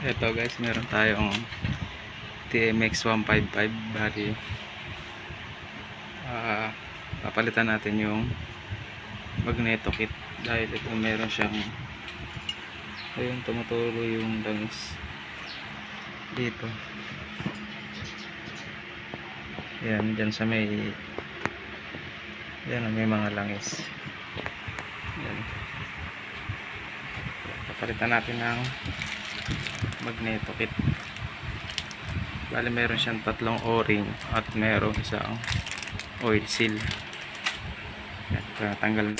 Ito guys, meron tayong TMX 155 bali. Ah papalitan natin yung magneto kit dahil ito meron siyang ayun tumutulo yung langis dito. Yan dyan sa may yan may mga langis. Yan papalitan natin ng magneto kit bali meron siyang tatlong o-ring at merong isang oil seal. Yan, tanggal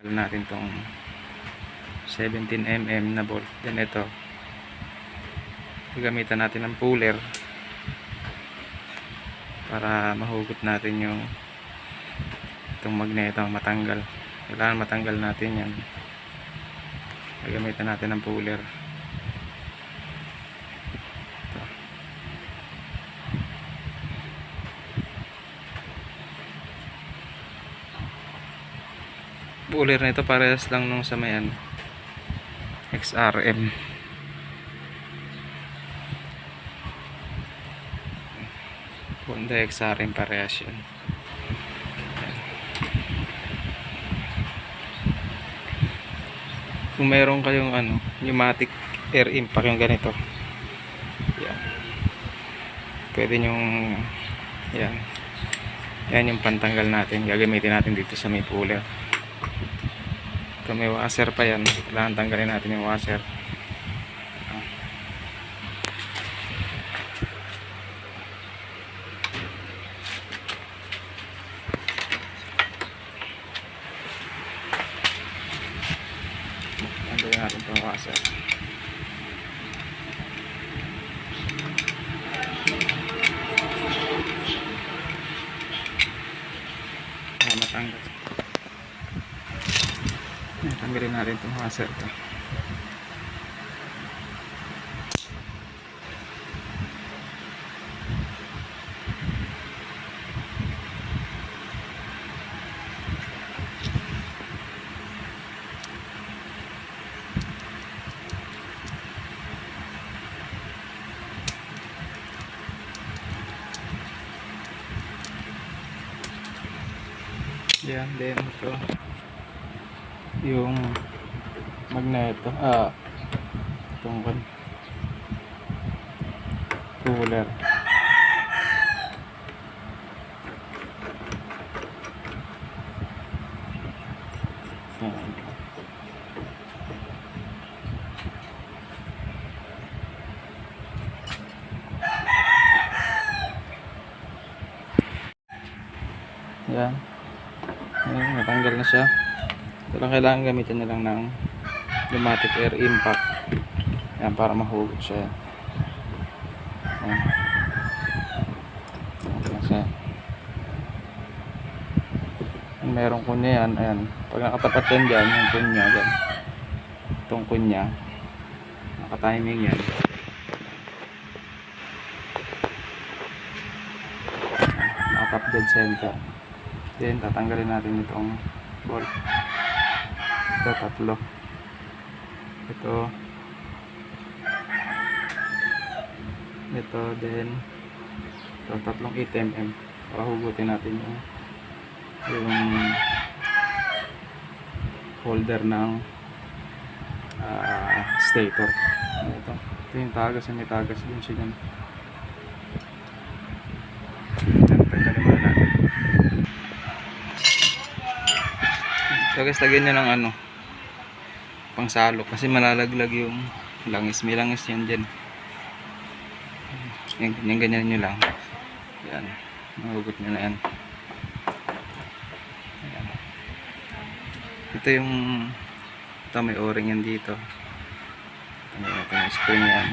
Tanggal natin tong 17mm na bolt. Then ito. Gagamitan natin ng puller para mahugot natin yung itong magneto matanggal. Kailangan matanggal natin yan. Gagamitan natin ng puller. Ito. puller nito parehas lang nung sa may ano XRM Honda XRM parehas yun. Kung meron kayong ano pneumatic air impact yung ganito. Yan. Pwede nyong yan. Yan yung pantanggal natin gagamitin natin dito sa may puller kung may washer pa yan. Kailangan tanggalin natin yung washer tanggalin natin itong washer para matanggal Ayan, tanggalin natin itong washer to yan then ito yung magneto ah. Itong kan cooler. Yan yan. Ayan, natanggal na siya. Ito lang kailangan gamitin na lang ng pneumatic air impact. Ayan, para mahugot siya. Siya. Ayan, Merong kunya yan. Ayan. Pag nakatapat yan dyan, yung kunya dyan. Itong kunya. Nakatiming yan. Nakatap dead center. Then, tatanggalin natin itong bolt. Ito, tatlo. Ito. Ito, then, ito, tatlong 8mm. Para hugutin natin yung yung holder ng ah, stator. Ito. Ito yung tagas. May tagas din siya dyan. So guys, lagyan nyo ng ano, pangsalo kasi malalaglag yung langis. May langis yan dyan. Yan, ganyan, ganyan nyo lang. Yan. Mahugot nyo na yan. Ayan. Ito yung ito may o-ring yan dito. Ito yung spring yan.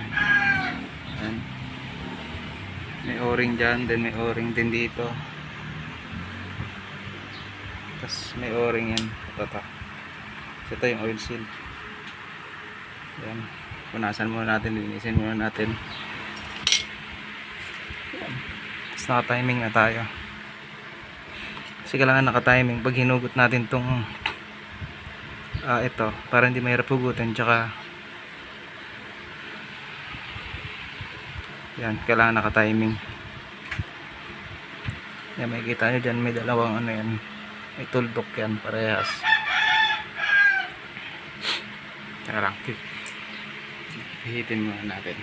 Yan. May o-ring dyan, then may o-ring din dito. Tapos may o-ring yan. Ito, ito. Ito yung oil seal. Yan. Punasan muna natin, linisin muna natin. Yan. Tapos naka-timing na tayo. Kasi kailangan naka-timing pag hinugot natin tong ah ito, para hindi mahirap hugutin, tsaka yan, kailangan naka-timing. Yan, makikita nyo dyan, may dalawang ano yan, may tuldok yan, parehas. Teka lang, hihitin muna natin.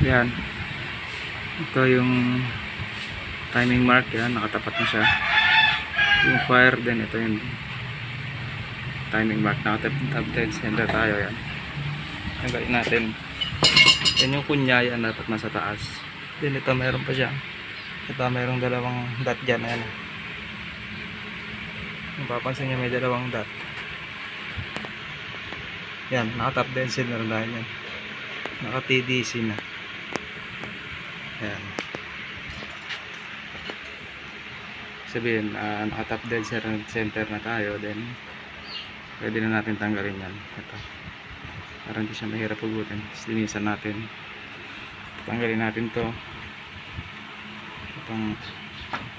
Yan. Ito yung timing mark yan, nakatapat na siya. Yung fire din, ito yung timing mark, nakatapat dead center tayo yan. Tanggalin natin. Yan yung kunya yan, dapat nasa taas. Then ito meron pa siya. Ito mayroong dalawang dot dyan, ayan. Kung papansin nyo may dalawang dot. Yan, naka top dead na yan. Naka TDC na. Yan. Sabihin, uh, naka top dead center na tayo, then pwede na natin tanggalin yan. Ito. Para hindi siya mahirap hugutin. Tapos natin. Tanggalin natin to. Itong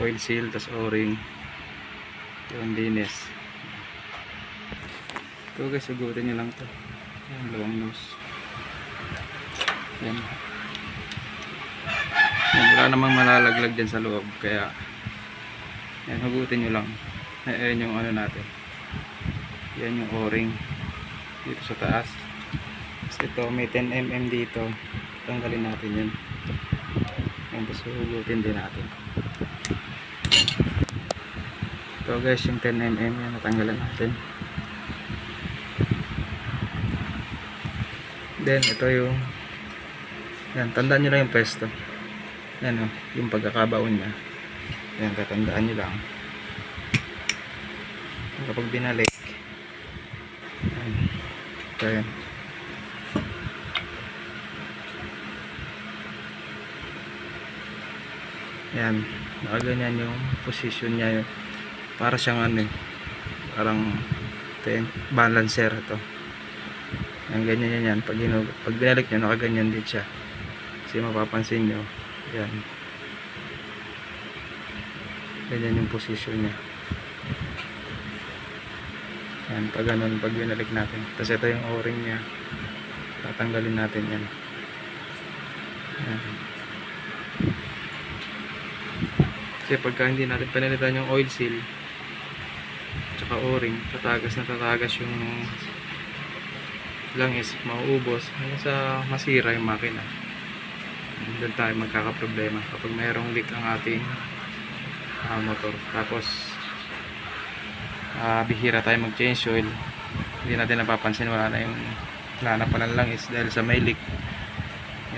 oil seal, tapos o-ring. Yung linis. Ito guys, hugutin nyo lang to. Yan, long nose. Yan. Yan, wala namang malalaglag dyan sa loob. Kaya, yan, hugutin nyo lang. Ayan yung ano natin. Yan yung o-ring. Dito sa taas. Tapos ito, may 10mm dito. Tanggalin natin yun. Yan, tapos hugutin din natin. Ito guys, yung 10mm yan, natanggalan natin. Then, ito yung yan, tandaan nyo lang yung pwesto. Yan o, yung pagkakabaon niya. Yan, tatandaan nyo lang. Kapag binalik, yan, ito yan. Yan, nakaganyan yung position niya. Para siyang ano eh, parang ito yung balancer ito. Yan, ganyan yan yan. Pag, hinug, pag binalik nyo, nakaganyan din siya. Kasi mapapansin nyo, yan. Ganyan yung position niya. Yan, pag ganun, pag binalik natin. Tapos ito yung o-ring niya. Tatanggalin natin yan. Yan. Kasi pagka hindi natin pinalitan yung oil seal, tsaka o-ring, tatagas na tatagas yung langis, mauubos, hanggang sa masira yung makina. Doon tayo magkakaproblema kapag mayroong leak ang ating ah, motor. Tapos, ah, bihira tayo mag-change oil. Hindi natin napapansin, wala na yung wala na palang langis dahil sa may leak.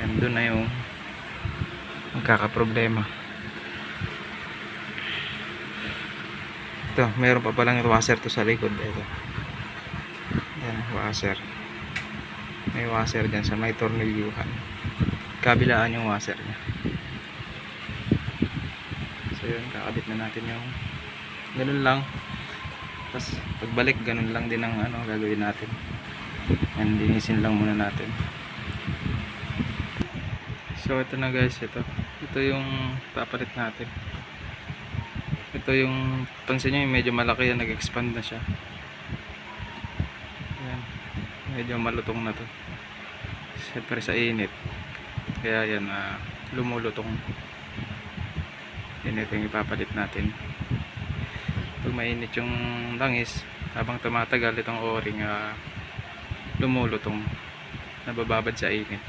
Yan, doon na yung magkakaproblema. Ito, meron pa palang washer to sa likod. Ito. Yan, washer. May washer dyan sa may tornilyuhan. Kabilaan yung washer niya. So yun, kakabit na natin yung ganun lang. Tapos pagbalik, ganun lang din ang ano, gagawin natin. Yan, linisin lang muna natin. So ito na guys, ito. Ito yung papalit natin. Ito yung, pansin nyo medyo malaki yan, nag-expand na siya. Yan. Medyo malutong na to. Siyempre sa init. Kaya yan, ah, lumulutong. Yan ito yung ipapalit natin. Pag mainit yung langis, habang tumatagal itong o-ring, ah, lumulutong. Nabababad sa init.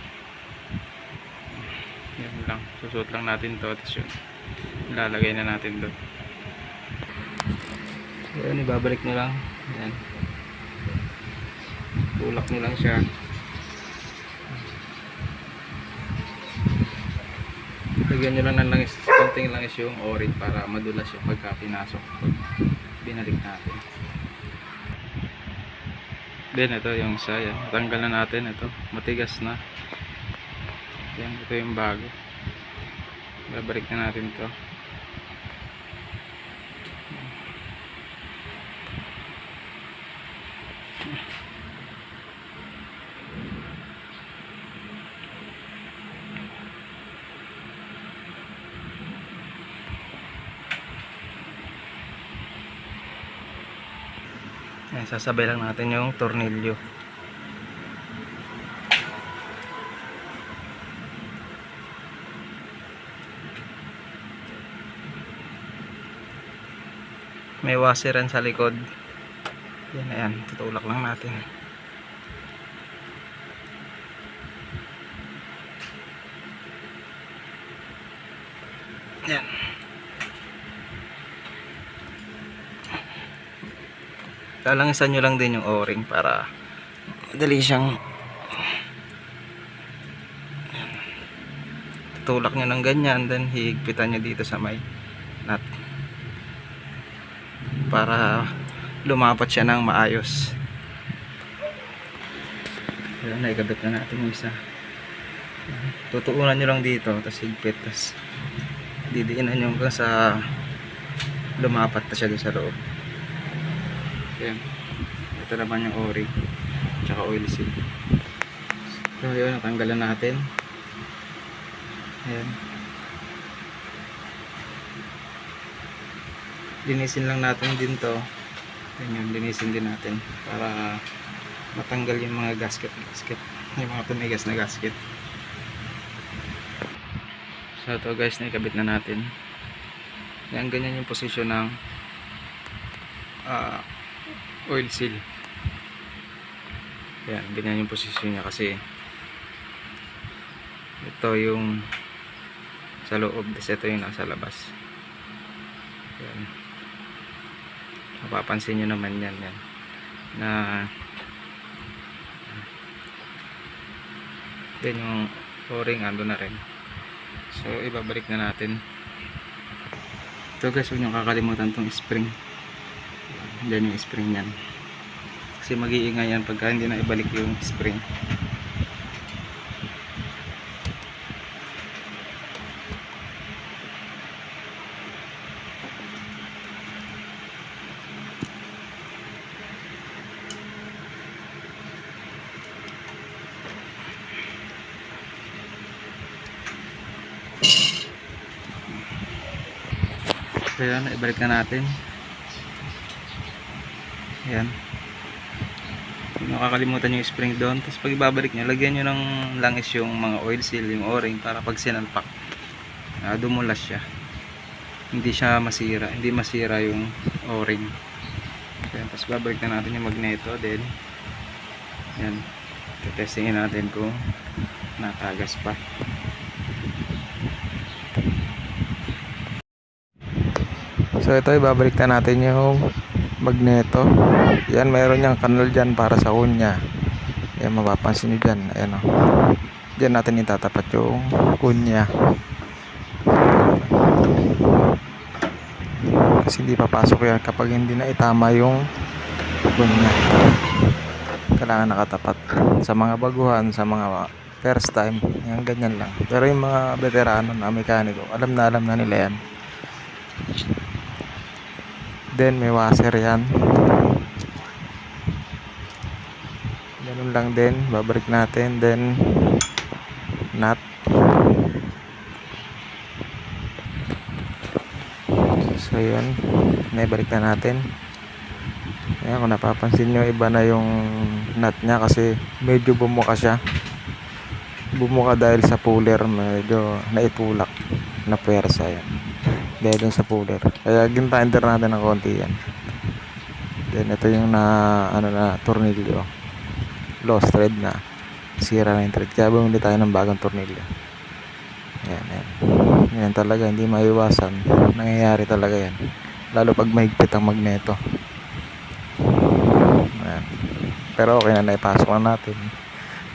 Yan lang. Susuot lang natin to. Tapos yun, ilalagay na natin doon. Ayan, ibabalik nyo lang. Ayan. Tulak nyo lang siya. Lagyan nyo lang ng langis, konting langis yung o-ring para madulas yung pagka pinasok. Pag binalik natin. Then ito yung isa, yan. Tanggal na natin ito. Matigas na. Yan, ito yung bago. Babalik na natin to. Ayan, sasabay lang natin yung tornilyo. May wasiran sa likod. Yan, ayan. Tutulak lang natin. Yan. Lalangisan nyo lang din yung o-ring para madali siyang Yan. tutulak nyo ng ganyan then higpitan nyo dito sa may nut para lumapat siya ng maayos Ayan, naikabit na natin yung isa tutuunan nyo lang dito tapos higpit tapos didiinan nyo hanggang sa lumapat na siya doon sa loob Ayan. Ito naman yung ori. Tsaka oil seal. So yun, natanggalan natin. Ayan. Linisin lang natin din to. Ayan yun, linisin din natin. Para matanggal yung mga gasket. gasket. Yung mga tumigas na gasket. So ito guys, naikabit na natin. Yan, ganyan yung posisyon ng ah oil seal. Yan ganyan yung posisyon niya kasi ito yung sa loob tapos ito yung nasa labas. Yan mapapansin nyo naman yan, yan. Na yan yung o-ring ando na rin. So ibabalik na natin. Ito guys huwag nyo kakalimutan tong spring Diyan yung spring niyan. Kasi mag-iingay yan pagka hindi na ibalik yung spring. So yan, ibalik na natin. Ayan. Huwag nyo kakalimutan yung spring doon. Tapos pag ibabalik nyo, lagyan nyo ng langis yung mga oil seal, yung o-ring para pag sinalpak, uh, dumulas siya. Hindi siya masira. Hindi masira yung o-ring. Ayan. Tapos babalik na natin yung magneto. Then, yan. Testingin natin kung natagas pa. So ito ibabalik na natin yung magneto. Yan mayroon niyang kanal dyan para sa kunya yan mapapansin nyo dyan. Ayan o dyan natin itatapat yung kunya kasi hindi papasok yan kapag hindi na itama yung kunya kailangan nakatapat sa mga baguhan sa mga first time. Yan ganyan lang. Pero yung mga veterano na mekaniko alam na alam na nila yan Then may washer yan. Ganun lang din. Babalik natin. Then nut. So yun. Naibalik na natin. Ayan kung napapansin nyo iba na yung nut niya kasi medyo bumuka siya. Bumuka dahil sa puller medyo naitulak na pwersa yan dahil dun sa puller. Kaya gintinder natin ng konti yan. Then ito yung na ano na tornilyo. Lost thread na. Sira na yung thread. Kaya bumili tayo ng bagong tornilyo. Yan yan yan talaga hindi maiwasan. Nangyayari talaga yan. Lalo pag mahigpit ang magneto. Yan. pero okay na naipasok na natin.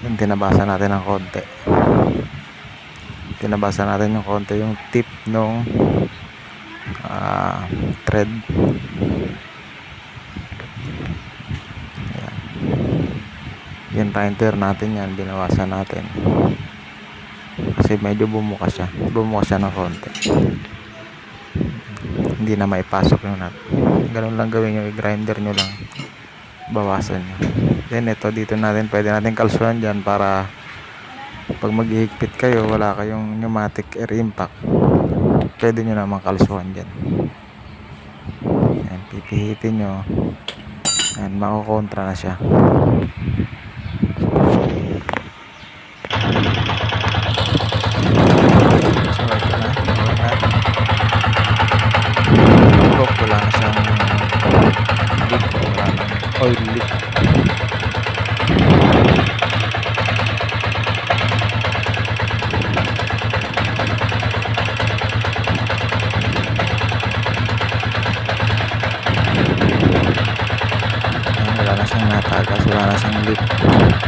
Yung tinabasa natin ng konti. Tinabasa natin yung konti yung tip nung uh, thread. Yan yung timer natin yan. Binawasan natin. Kasi medyo bumuka siya. Bumuka siya ng konti. Hindi na maipasok yung nut. Ganun lang gawin nyo i-grinder nyo lang. Bawasan nyo. Then ito dito natin. Pwede natin kalsuhan dyan para pag maghihigpit kayo wala kayong pneumatic air impact pwede nyo naman kalusuhan dyan. Yan pipihitin nyo. Yan makukontra na siya oil leak. Thank you.